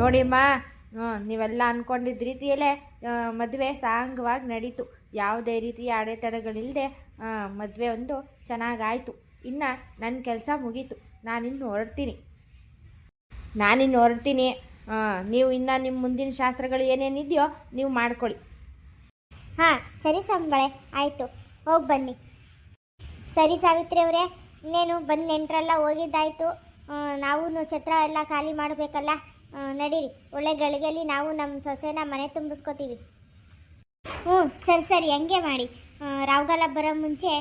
ನೋಡಿಮ್ಮ ನೀವೆಲ್ಲ ಅಂದ್ಕೊಂಡಿದ್ದ ರೀತಿಯಲ್ಲೇ ಮದುವೆ ಸಾಂಗವಾಗಿ ನಡೀತು. ಯಾವುದೇ ರೀತಿಯ ಅಡೆತಡೆಗಳಿಲ್ಲದೆ ಮದುವೆ ಒಂದು ಚೆನ್ನಾಗಾಯಿತು. ಇನ್ನು ನನ್ನ ಕೆಲಸ ಮುಗೀತು. ನಾನಿನ್ನು ಹೊರಡ್ತೀನಿ. ನಾನಿನ್ನು ಹೊರಡ್ತೀನಿ. ನೀವು ಇನ್ನು ನಿಮ್ಮ ಮುಂದಿನ ಶಾಸ್ತ್ರಗಳು ಏನೇನಿದೆಯೋ ನೀವು ಮಾಡ್ಕೊಳ್ಳಿ. ಹಾಂ, ಸರಿ ಸಂಬಳೆ, ಆಯಿತು. ಹೋಗಿ ಬನ್ನಿ. ಸರಿ ಸಾವಿತ್ರಿ ಅವರೇ, ಇನ್ನೇನು ಬಂದು ನೆಂಟರೆಲ್ಲ ಹೋಗಿದ್ದಾಯಿತು. ನಾವು ಛತ್ರ ಎಲ್ಲ ಖಾಲಿ ಮಾಡಬೇಕಲ್ಲ? ನಡೀರಿ. ಒಳ್ಳೆ ಗಳಿಗೆಯಲ್ಲಿ ನಾವು ನಮ್ಮ ಸೊಸೆನ ಮನೆ ತುಂಬಿಸ್ಕೋತೀವಿ. ಹ್ಞೂ ಸರಿ ಸರಿ ಹಂಗೆ ಮಾಡಿ. ರಾವ್ಗಾಲ ಬರೋ ಮುಂಚೆ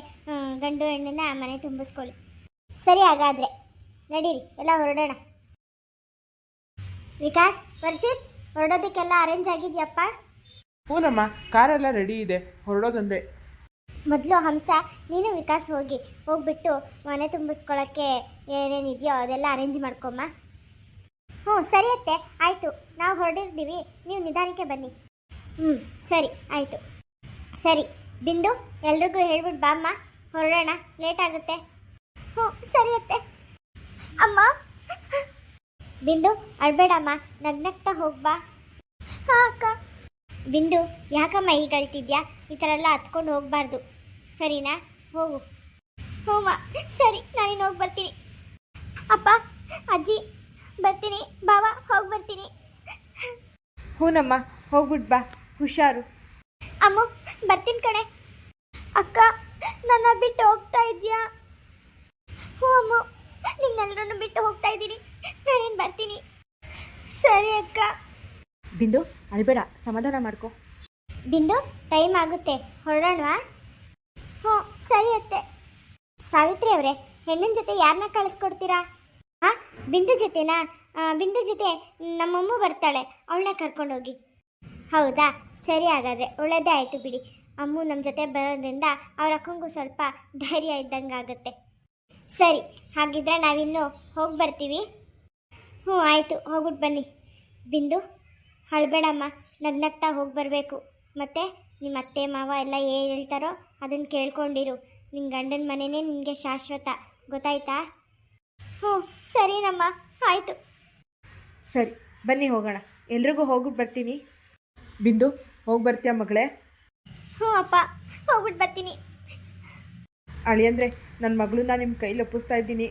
ಗಂಡು ಹೆಣ್ಣನ್ನ ಮನೆ ತುಂಬಿಸ್ಕೊಳ್ಳಿ. ಸರಿ ಹಾಗಾದರೆ ನಡೀರಿ ಎಲ್ಲ ಹೊರಡೋಣ. ವಿಕಾಸ್ ವರ್ಷಿತ್ ಹೊರಡೋದಕ್ಕೆಲ್ಲ ಅರೇಂಜ್ ಆಗಿದೆಯಪ್ಪ? ಹ್ಞೂನಮ್ಮ ಕಾರೆಲ್ಲ ರೆಡಿ ಇದೆ ಹೊರಡೋದಂದೆ. ಮೊದಲು ಹಂಸ ನೀನು ವಿಕಾಸ್ ಹೋಗಿ ಹೋಗ್ಬಿಟ್ಟು ಮನೆ ತುಂಬಿಸ್ಕೊಳ್ಳೋಕ್ಕೆ ಏನೇನಿದೆಯೋ ಅದೆಲ್ಲ ಅರೇಂಜ್ ಮಾಡ್ಕೊಮ್ಮ. ಹ್ಞೂ, ಸರಿ ಅತ್ತೆ. ಆಯಿತು. ನಾವು ಹೊರಡಿರ್ತೀವಿ ನೀವು ನಿಧಾನಕ್ಕೆ ಬನ್ನಿ. ಹ್ಞೂ, ಸರಿ, ಆಯಿತು. ಸರಿ. ಬಿಂದು, ಎಲ್ರಿಗೂ ಹೇಳ್ಬಿಟ್ಟು ಬಾಮ್ಮ ಹೊರಡೋಣ. ಲೇಟ್ ಆಗುತ್ತೆ. ಹ್ಞೂ, ಸರಿ ಅತ್ತೆ. ಅಮ್ಮ. ಬಿಂದು ಅಳ್ಬೇಡಮ್ಮ ನಗ್ನಗ್ತಾ ಹೋಗ್ಬಾ ಹಾಂ, ಅಕ್ಕ. ಬಿಂದು, ಯಾಕಮ್ಮ ಈಗ ಅಳ್ತಿದ್ಯಾ? ಈ ಥರ ಎಲ್ಲ ಹತ್ಕೊಂಡು ಹೋಗ್ಬಾರ್ದು. ಸರಿನಾ? ಹೋಗು. ಹೋಮ ಸರಿ, ನಾನೇನು ಹೋಗಿ ಬರ್ತೀನಿ. ಅಪ್ಪ, ಅಜ್ಜಿ. ಬರ್ತೀನಿ ಬಾವ ಹೋಗಿ ಬರ್ತೀನಿ. ಹೂನಮ್ಮ ಹೋಗ್ಬಿಟ್ಟು ಬಾ ಹುಷಾರು. ಅಮ್ಮ ಬರ್ತೀನಿ ಕಣೆ. ಅಕ್ಕ ನನ್ನ ಬಿಟ್ಟು ಹೋಗ್ತಾ ಇದೆಯಾ? ಹ್ಞೂ ಅಮ್ಮ ನಿಮ್ಮೆಲ್ಲರನ್ನು ಬಿಟ್ಟು ಹೋಗ್ತಾ ಇದ್ದೀನಿ. ನಾನೇನು ಬರ್ತೀನಿ? ಸರಿ ಅಕ್ಕ. ಬಿಂದು ಅಳ್ಬೇಡ ಸಮಾಧಾನ ಮಾಡ್ಕೊ. ಬಿಂದು ಟೈಮ್ ಆಗುತ್ತೆ ಹೊರಡೋಣವಾ? ಹ್ಞೂ ಸರಿ ಅತ್ತೆ. ಸಾವಿತ್ರಿ ಅವರೇ ಹೆಣ್ಣಿನ ಜೊತೆ ಯಾರನ್ನ ಕಳಿಸ್ಕೊಡ್ತೀರಾ? ಹಾಂ ಬಿಂದು ಜೊತೆನಾ? ಬಿಂದು ಜೊತೆ ನಮ್ಮಮ್ಮ ಬರ್ತಾಳೆ, ಅವಳನ್ನ ಕರ್ಕೊಂಡೋಗಿ. ಹೌದಾ? ಸರಿ ಹಾಗಾದರೆ ಒಳ್ಳೆಯದೇ ಆಯಿತು ಬಿಡಿ. ಅಮ್ಮು ನಮ್ಮ ಜೊತೆ ಬರೋದ್ರಿಂದ ಅವ್ರ ಅಕ್ಕಂಗೂ ಸ್ವಲ್ಪ ಧೈರ್ಯ ಇದ್ದಂಗೆ ಆಗುತ್ತೆ. ಸರಿ, ಹಾಗಿದ್ರೆ ನಾವಿನ್ನು ಹೋಗಿ ಬರ್ತೀವಿ? ಹ್ಞೂ, ಆಯಿತು ಹೋಗ್ಬಿಟ್ಟು ಬನ್ನಿ. ಬಿಂದು ಹಳಬೇಡಮ್ಮ ನಗ್ನಗ್ತಾ ಹೋಗಿ ಬರಬೇಕು. ಮತ್ತು, ನಿಮ್ಮ ಅತ್ತೆ, ಮಾವ ಎಲ್ಲ ಏನು ಹೇಳ್ತಾರೋ ಅದನ್ನು ಕೇಳ್ಕೊಂಡಿರು. ನಿನ್ನ ಗಂಡನ ಮನೆಯೇ ನಿಮಗೆ ಶಾಶ್ವತ. ಗೊತ್ತಾಯ್ತಾ? ಹ್ಞೂ ಸರಿನಮ್ಮ ಆಯಿತು. ಸರಿ ಬನ್ನಿ ಹೋಗೋಣ. ಎಲ್ರಿಗೂ ಹೋಗ್ಬಿಟ್ಟು ಬರ್ತೀನಿ. ಬಿಂದು ಹೋಗಿ ಬರ್ತೀಯ ಮಗಳೇ? ಹ್ಞೂ ಅಪ್ಪ ಹೋಗ್ಬಿಟ್ಟು ಬರ್ತೀನಿ. ಅಳಿಯಂದ್ರೆ ನನ್ನ ಮಗಳನ್ನ ನಿಮ್ಮ ಕೈಲಿ ಒಪ್ಪಿಸ್ತಾ ಇದ್ದೀನಿ.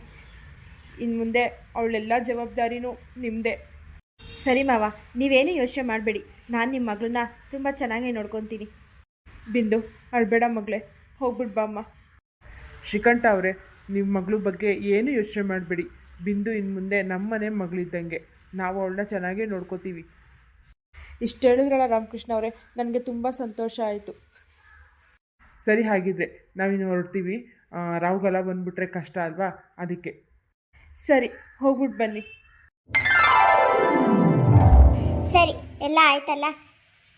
ಇನ್ನು ಮುಂದೆ ಅವಳೆಲ್ಲ ಜವಾಬ್ದಾರಿನೂ ನಿಮ್ಮದೇ ಸರಿ ಮಾವ ನೀವೇನು ಯೋಚನೆ ಮಾಡಬೇಡಿ. ನಾನು ನಿಮ್ಮ ಮಗಳನ್ನ ತುಂಬ ಚೆನ್ನಾಗಿ ನೋಡ್ಕೊತೀನಿ. ಬಿಂದು ಅಳ್ಬೇಡ ಮಗಳೇ ಹೋಗ್ಬಿಟ್ಟು ಬಾಮ್ಮ ಶ್ರೀಕಂಠ ಅವರೇ ನಿಮ್ಮ ಮಗಳ ಬಗ್ಗೆ ಏನು ಯೋಚನೆ ಮಾಡಬೇಡಿ. ಬಿಂದು ಇನ್ನು ಮುಂದೆ ನಮ್ಮನೆ ಮಗಳಿದ್ದಂಗೆ. ನಾವು ಅವಳನ್ನ ಚೆನ್ನಾಗೇ ನೋಡ್ಕೋತೀವಿ. ಇಷ್ಟು ಹೇಳಿದ್ರಲ್ಲ ರಾಮಕೃಷ್ಣ ಅವರೇ ನನಗೆ ತುಂಬ ಸಂತೋಷ ಆಯಿತು. ಸರಿ ಹಾಗಿದ್ರೆ ನಾವಿನ್ನು ಹೊರಡ್ತೀವಿ. ರಾಹುಗಲ ರಾವ್ಗೆಲ್ಲ ಬಂದ್ಬಿಟ್ರೆ ಕಷ್ಟ ಅಲ್ವಾ? ಅದಕ್ಕೆ. ಸರಿ ಹೋಗ್ಬಿಟ್ಟು ಬನ್ನಿ. ಸರಿ ಎಲ್ಲ ಆಯ್ತಲ್ಲ?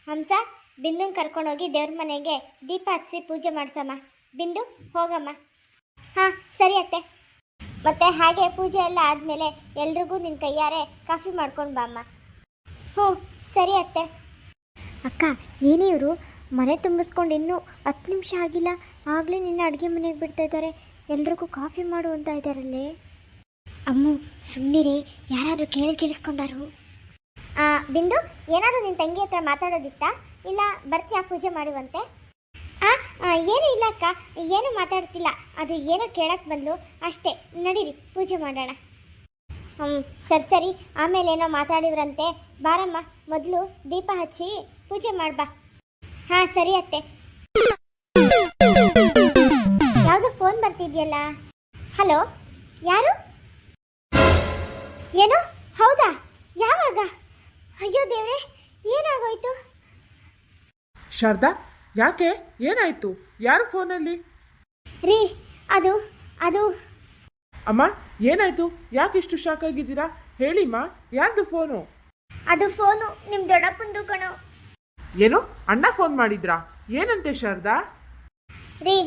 ಹಂಸ ಬಿಂದು ಕರ್ಕೊಂಡೋಗಿ ದೇವ್ರ ಮನೆಗೆ ದೀಪ ಹಚ್ಚಿ ಪೂಜೆ ಮಾಡ್ಸಮ್ಮ. ಬಿಂದು ಹೋಗಮ್ಮ. ಹಾಂ ಸರಿ ಅತ್ತೆ. ಮತ್ತೆ ಹಾಗೆ ಪೂಜೆ ಎಲ್ಲ ಆದಮೇಲೆ ಎಲ್ರಿಗೂ ನಿನ್ನ ಕೈಯಾರೆ ಕಾಫಿ ಮಾಡ್ಕೊಂಡು ಬಾಮ್ಮ ಹ್ಞೂ ಸರಿ ಅತ್ತೆ. ಅಕ್ಕ ಏನೇ ಇವರು? ಮನೆ ತುಂಬಿಸ್ಕೊಂಡು ಇನ್ನೂ ಹತ್ತು ನಿಮಿಷ ಆಗಿಲ್ಲ. ಆಗಲೇ ನಿನ್ನ ಅಡುಗೆ ಮನೆಗೆ ಬಿಡ್ತಾ ಇದ್ದಾರೆ. ಎಲ್ರಿಗೂ ಕಾಫಿ ಮಾಡು ಅಂತ ಇದ್ದಾರಲ್ಲೇ. ಅಮ್ಮು ಸುಮ್ಮನಿರಿ ಯಾರಾದರೂ ಕೇಳಿ ಕೇಳಿಸ್ಕೊಂಡಾರು ಬಿಂದು ಏನಾದರೂ ನಿನ್ನ ತಂಗಿ ಹತ್ರ ಮಾತಾಡೋದಿತ್ತಾ? ಇಲ್ಲ ಬರ್ತೀಯಾ ಪೂಜೆ ಮಾಡುವಂತೆ? ಏನೂ ಇಲ್ಲ ಅಕ್ಕ, ಏನು ಮಾತಾಡ್ತಿಲ್ಲ. ಅದು ಏನೋ ಕೇಳಕ್ಕೆ ಬಂದು ಅಷ್ಟೇ, ನಡೀರಿ, ಪೂಜೆ ಮಾಡೋಣ. ಹ್ಞೂ ಸರಿ ಸರಿ. ಆಮೇಲೆ ಏನೋ ಮಾತಾಡಿದ್ರಂತೆ ಬಾರಮ್ಮ, ಮೊದಲು ದೀಪ ಹಚ್ಚಿ ಪೂಜೆ ಮಾಡ್ಬಾ. ಹಾಂ, ಸರಿ ಅತ್ತೆ. ಯಾವುದು ಫೋನ್ ಬರ್ತಿದ್ಯಲ್ಲ? ಹಲೋ, ಯಾರು? ಏನು? ಹೌದಾ? ಯಾವಾಗ? ಅಯ್ಯೋ ದೇವ್ರೆ, ಏನಾಗೋಯ್ತು? ಶಾರದಾ? ಯಾಕೆ? ಏನಾಯ್ತು? ಯಾರು ಫೋನಲ್ಲಿ? ರೀ ಅದು ಅದು. ಅಮ್ಮ ಏನಾಯ್ತು? ಯಾಕೆ ಇಷ್ಟು ಶಾಕ್ ಆಗಿದ್ದೀರಾ? ಹೇಳಿಮ್ಮ ಯಾರ್ದು ಫೋನು? ಅದು ಫೋನು ನಿಮ್ಮ ದೊಡ್ಡಪ್ಪಂದು ಕಣೋ. ಏನು? ಅಣ್ಣ ಫೋನ್ ಮಾಡಿದ್ರಾ? ಏನಂತೆ ಶಾರದಾ? ರೀ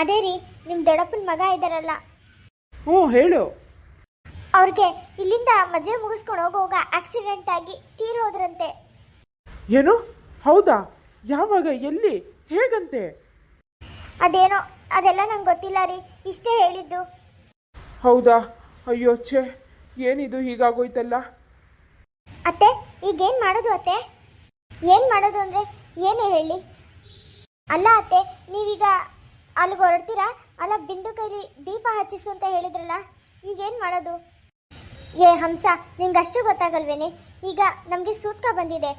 ಅದೇ ರೀ ನಿಮ್ಮ ದೊಡ್ಡಪ್ಪನ ಮಗ ಇದ್ದಾರಲ್ಲ. ಹ್ಞೂ ಹೇಳು. ಅವ್ರಿಗೆ ಇಲ್ಲಿಂದ ಮದುವೆ ಮುಗಿಸ್ಕೊಂಡು ಹೋಗುವಾಗ ಆಕ್ಸಿಡೆಂಟ್ ಆಗಿ ತೀರೋದ್ರಂತೆ ಏನು? ಹೌದಾ? ಯಾವಾಗ? ಎಲ್ಲಿ? ಹೇಗಂತೆ? ಅದೇನೋ ಅದೆಲ್ಲ ನಂಗೆ ಗೊತ್ತಿಲ್ಲ ರೀ. ಇಷ್ಟೇ ಹೇಳಿದ್ದು. ಹೌದಾ? ಅಯ್ಯೋ ಛೇ ಏನಿದು ಹೀಗಾಗೋಯ್ತಲ್ಲ? ಅತ್ತೆ ಈಗೇನು ಮಾಡೋದು ಅತ್ತೆ? ಏನು ಮಾಡೋದು ಅಂದರೆ ಏನೇ ಹೇಳಿ. ಅಲ್ಲ ಅತ್ತೆ ನೀವೀಗ ಅಲ್ಲಿಗೆ ಹೊರಡ್ತೀರಾ? ಅಲ್ಲ ಬಿಂದು ಕೈಲಿ ದೀಪ ಹಚ್ಚಿಸು ಅಂತ ಹೇಳಿದ್ರಲ್ಲ ಈಗೇನು ಮಾಡೋದು? ಏ ಹಂಸ ನಿಂಗಷ್ಟು ಗೊತ್ತಾಗಲ್ವೇನೆ? ಈಗ ನಮಗೆ ಸೂತ್ಕ ಬಂದಿದೆ.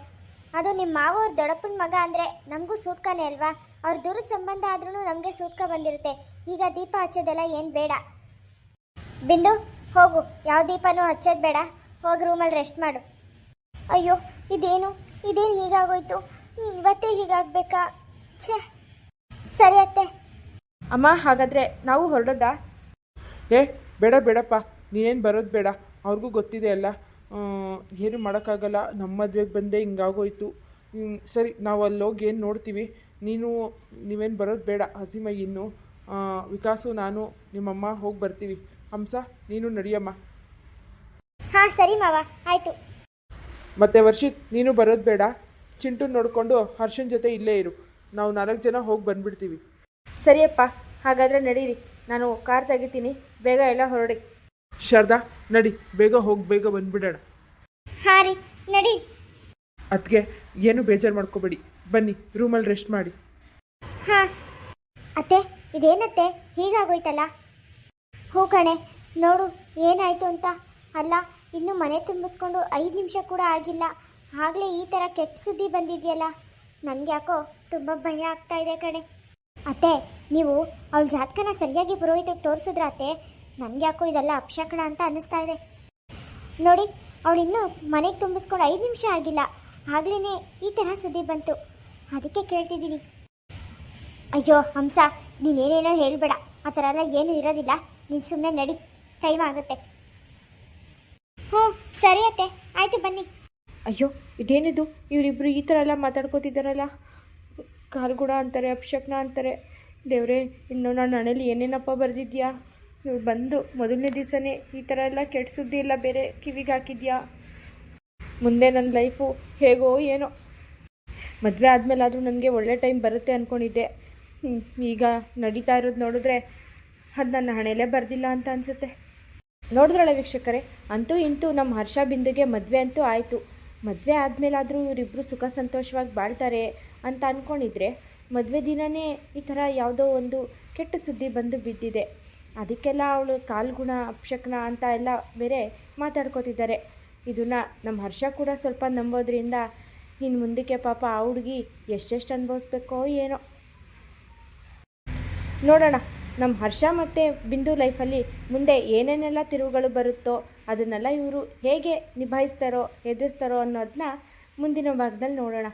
ಅದು ನಿಮ್ಮ ಮಾವ ಅವ್ರ ದೊಡ್ಡಪ್ಪನ ಮಗ ಅಂದರೆ ನಮಗೂ ಸೂತ್ಕನೇ ಅಲ್ವಾ? ಅವ್ರ ದೂರ ಸಂಬಂಧ ಆದ್ರೂ ನಮಗೆ ಸೂತ್ಕ ಬಂದಿರುತ್ತೆ. ಈಗ ದೀಪ ಹಚ್ಚೋದೆಲ್ಲ ಏನು ಬೇಡ. ಬಿಂದು ಹೋಗು. ಯಾವ ದೀಪನೂ ಹಚ್ಚೋದು ಬೇಡ. ಹೋಗಿ ರೂಮಲ್ಲಿ ರೆಸ್ಟ್ ಮಾಡು. ಅಯ್ಯೋ ಇದೇನು? ಇದೇನು ಹೀಗಾಗೋಯ್ತು? ಇವತ್ತೇ ಹೀಗಾಗಬೇಕಾ? ಛೇ. ಸರಿ ಅತ್ತೆ. ಅಮ್ಮ ಹಾಗಾದರೆ ನಾವು ಹೊರಡೋದಾ? ಏ ಬೇಡ ಬೇಡಪ್ಪ. ನೀನೇನು ಬರೋದು ಬೇಡ. ಅವ್ರಿಗೂ ಗೊತ್ತಿದೆ ಅಲ್ಲ. ಏನು ಮಾಡೋಕ್ಕಾಗಲ್ಲ. ನಮ್ಮ ಮದುವೆಗೆ ಬಂದೆ ಹಿಂಗಾಗೋಯ್ತು. ಸರಿ ನಾವು ಅಲ್ಲಿ ಹೋಗಿ ಏನು ನೋಡ್ತೀವಿ? ನೀನು ನೀವೇನು ಬರೋದು ಬೇಡ ಹಸಿಮೈ ಇನ್ನು. ಆ, ವಿಕಾಸು ನಾನು ನಿಮ್ಮಮ್ಮ ಹೋಗಿ ಬರ್ತೀವಿ. ಹಂಸ ನೀನು ನಡಿಯಮ್ಮ. ಹಾಂ ಸರಿ ಮಾವ ಆಯಿತು. ಮತ್ತೆ ವರ್ಷಿತ್ ನೀನು ಬರೋದು ಬೇಡ. ಚಿಂಟು ನೋಡಿಕೊಂಡು ಹರ್ಷನ್ ಜೊತೆ ಇಲ್ಲೇ ಇರು. ನಾವು ನಾಲ್ಕು ಜನ ಹೋಗಿ ಬಂದ್ಬಿಡ್ತೀವಿ. ಸರಿಯಪ್ಪ ಹಾಗಾದರೆ ನಡೀರಿ. ನಾನು ಕಾರ್ ತೆಗಿತೀನಿ. ಬೇಗ ಎಲ್ಲ ಹೊರಡಿ. ಶಾರದಾ ನಡಿ ಬೇಗ ಹೋಗಿ ಬೇಗ ಬಂದ್ಬಿಡೋಣ. ಹಾಂ ರೀ ನಡಿ. ಅದಕ್ಕೆ ಏನು ಬೇಜಾರು ಮಾಡ್ಕೋಬೇಡಿ. ಬನ್ನಿ ರೂಮಲ್ಲಿ ರೆಸ್ಟ್ ಮಾಡಿ. ಹಾಂ. ಅತ್ತೆ ಇದೇನತ್ತೆ? ಹೀಗಾಗೋಯ್ತಲ್ಲ? ಹೋ ಕಣೆ ನೋಡು ಏನಾಯಿತು ಅಂತ? ಅಲ್ಲ ಇನ್ನು ಮನೆ ತುಂಬಿಸ್ಕೊಂಡು ಐದು ನಿಮಿಷ ಕೂಡ ಆಗಿಲ್ಲ. ಆಗಲೇ ಈ ಥರ ಕೆಟ್ಟ ಸುದ್ದಿ ಬಂದಿದೆಯಲ್ಲ? ನನಗೆ ಯಾಕೋ ತುಂಬ ಭಯ ಆಗ್ತಾ ಇದೆ ಕಣೆ. ಅತ್ತೆ ನೀವು ಅವಳ ಜಾತಕನ ಸರಿಯಾಗಿ ಪುರೋಹಿತಕ್ಕೆ ತೋರಿಸಿದ್ರ ಅತ್ತೆ? ನನಗೆ ಯಾಕೋ ಇದೆಲ್ಲ ಅಪಶಕಣ ಅಂತ ಅನ್ನಿಸ್ತಾ ಇದೆ. ನೋಡಿ, ಅವಳು ಇನ್ನೂ ಮನೆಗೆ ತುಂಬಿಸ್ಕೊಂಡು ಐದು ನಿಮಿಷ ಆಗಿಲ್ಲ. ಆಗ್ಲೇ ಈ ಥರ ಸುದ್ದಿ ಬಂತು. ಅದಕ್ಕೆ ಕೇಳ್ತಿದ್ದೀನಿ. ಅಯ್ಯೋ, ಹಂಸ, ನೀನೇನೇನೋ ಹೇಳಬೇಡ. ಆ ಥರ ಎಲ್ಲ ಏನೂ ಇರೋದಿಲ್ಲ. ನೀನು ಸುಮ್ಮನೆ ನಡಿ. ಟೈಮ್ ಆಗುತ್ತೆ. ಹ್ಞೂ, ಸರಿ ಅತ್ತೆ. ಆಯಿತು, ಬನ್ನಿ. ಅಯ್ಯೋ, ಇದೇನಿದು? ಇವರಿಬ್ಬರು ಈ ಥರ ಎಲ್ಲ ಮಾತಾಡ್ಕೋತಿದ್ದಾರಲ್ಲ? ಕಾಲ್ಗುಡ ಅಂತಾರೆ, ಅಪಶಕ್ನ ಅಂತಾರೆ. ದೇವ್ರೆ, ಇನ್ನು ನನ್ನ ಹಣೆಯಲ್ಲಿ ಏನೇನಪ್ಪ ಬರೆದಿದ್ಯಾ? ಇವ್ರು ಬಂದು ಮೊದಲನೇ ದಿವಸನೇ ಈ ಥರ ಎಲ್ಲ ಕೆಟ್ಟ ಸುದ್ದಿ ಇಲ್ಲ ಬೇರೆ ಕಿವಿಗೆ ಹಾಕಿದ್ಯಾ? ಮುಂದೆ ನನ್ನ ಲೈಫು ಹೇಗೋ ಏನೋ. ಮದುವೆ ಆದಮೇಲಾದರೂ ನನಗೆ ಒಳ್ಳೆ ಟೈಮ್ ಬರುತ್ತೆ ಅಂದ್ಕೊಂಡಿದ್ದೆ ಈಗ ನಡೀತಾ ಇರೋದು ನೋಡಿದ್ರೆ ಅದು ನನ್ನ ಹಣೆಯಲ್ಲೇ ಬರೆದಿಲ್ಲ ಅಂತ ಅನಿಸುತ್ತೆ. ನೋಡಿದ್ರಲ್ಲ ವೀಕ್ಷಕರೇ, ಅಂತೂ ಇಂತೂ ನಮ್ಮ ಹರ್ಷ ಬಿಂದುಗೆ ಮದುವೆ ಅಂತೂ ಆಯಿತು. ಮದುವೆ ಆದಮೇಲಾದರೂ ಇವರಿಬ್ಬರು ಸುಖ ಸಂತೋಷವಾಗಿ ಬಾಳ್ತಾರೆ ಅಂತ ಅಂದ್ಕೊಂಡಿದ್ರೆ ಮದುವೆ ದಿನವೇ ಈ ಥರ ಯಾವುದೋ ಒಂದು ಕೆಟ್ಟ ಸುದ್ದಿ ಬಂದು ಬಿದ್ದಿದೆ. ಅದಕ್ಕೆಲ್ಲ ಅವಳು ಕಾಲ್ಗುಣ, ಅಪಶಕ್ನ ಅಂತ ಎಲ್ಲ ಬೇರೆ ಮಾತಾಡ್ಕೋತಿದ್ದಾರೆ. ಇದನ್ನು ನಮ್ಮ ಹರ್ಷ ಕೂಡ ಸ್ವಲ್ಪ ನಂಬೋದ್ರಿಂದ ಇನ್ನು ಮುಂದಕ್ಕೆ ಪಾಪ ಆ ಹುಡುಗಿ ಎಷ್ಟೆಷ್ಟು ಅನುಭವಿಸ್ಬೇಕೋ ಏನೋ. ನೋಡೋಣ ನಮ್ಮ ಹರ್ಷ ಮತ್ತು ಬಿಂದು ಲೈಫಲ್ಲಿ ಮುಂದೆ ಏನೇನೆಲ್ಲ ತಿರುವುಗಳು ಬರುತ್ತೋ, ಅದನ್ನೆಲ್ಲ ಇವರು ಹೇಗೆ ನಿಭಾಯಿಸ್ತಾರೋ, ಎದುರಿಸ್ತಾರೋ ಅನ್ನೋದನ್ನ ಮುಂದಿನ ಭಾಗದಲ್ಲಿ ನೋಡೋಣ.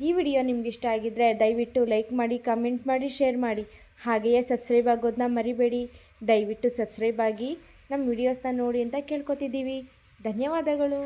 ಈ ವಿಡಿಯೋ ನಿಮ್ಗೆ ಇಷ್ಟ ಆಗಿದ್ದರೆ ದಯವಿಟ್ಟು ಲೈಕ್ ಮಾಡಿ, ಕಮೆಂಟ್ ಮಾಡಿ, ಶೇರ್ ಮಾಡಿ. ಹಾಗೆಯೇ ಸಬ್ಸ್ಕ್ರೈಬ್ ಆಗೋದನ್ನ ಮರಿಬೇಡಿ. ದಯವಿಟ್ಟು ಸಬ್ಸ್ಕ್ರೈಬ್ ಆಗಿ ನಮ್ಮ ವಿಡಿಯೋಸ್ನ ನೋಡಿ ಅಂತ ಕೇಳ್ಕೊತಿದ್ದೀವಿ. ಧನ್ಯವಾದಗಳು.